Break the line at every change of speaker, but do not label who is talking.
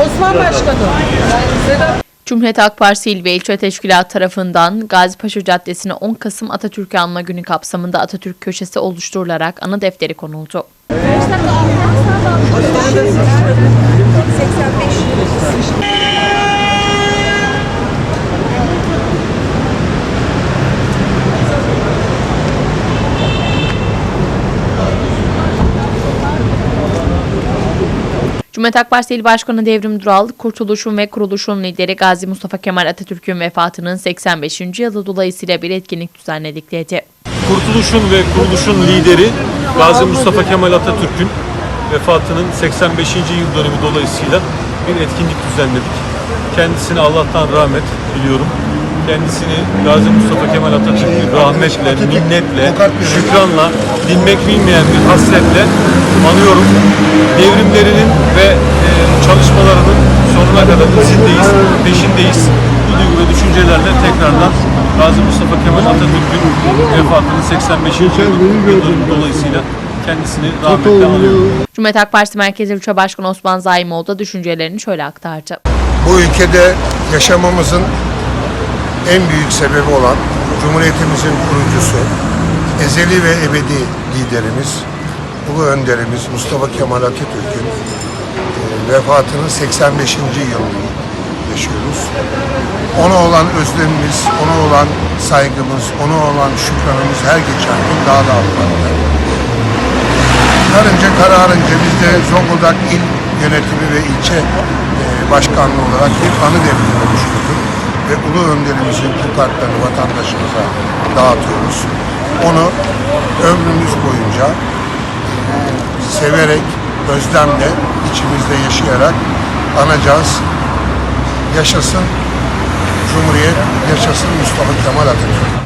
Osman.
Cumhuriyet Halk Partisi İl ve İlçe Teşkilatı tarafından Gazipaşa Caddesi'ne 10 Kasım Atatürk'ü anma günü kapsamında Atatürk köşesi oluşturularak anı defteri konuldu. Cumhuriyet Halk Partisi Başkanı Devrim Dural, Kurtuluş'un ve Kuruluş'un lideri Gazi Mustafa Kemal Atatürk'ün vefatının 85. yılı dolayısıyla bir etkinlik düzenledik dedi.
Kurtuluşun ve kuruluşun lideri Gazi Mustafa Kemal Atatürk'ün vefatının 85. yıl dönümü dolayısıyla bir etkinlik düzenledik. Kendisine Allah'tan rahmet diliyorum. Kendisini Gazi Mustafa Kemal Atatürk'ü rahmetle, minnetle, şükranla, dinmek bilmeyen bir hasretle anıyorum. Devrimlerinin ve e, çalışmalarının sonuna kadar izindeyiz, peşindeyiz. Bu duygu ve düşüncelerle tekrardan Gazi Mustafa Kemal Atatürk'ün vefatının 85. yıl dönümü dolayısıyla kendisini rahmetle anıyorum.
Cumhuriyet Halk Partisi Merkez İlçe Başkanı Osman Zaimoğlu da düşüncelerini şöyle aktardı.
Bu ülkede yaşamamızın en büyük sebebi olan Cumhuriyetimizin kurucusu, ezeli ve ebedi liderimiz, ulu önderimiz Mustafa Kemal Atatürk'ün e, vefatının 85. yılını yaşıyoruz. Ona olan özlemimiz, ona olan saygımız, ona olan şükranımız her geçen gün daha da artmakta. Karınca kararınca biz de Zonguldak İl Yönetimi ve ilçe e, başkanlığı olarak bir anı defteri oluşturduk. Ve Ulu Önderimizin bu kartlarını vatandaşımıza dağıtıyoruz. Onu ömrümüz boyunca e, severek, özlemle, içimizde yaşayarak anacağız. Yaşasın Cumhuriyet, yaşasın Mustafa Kemal Atatürk.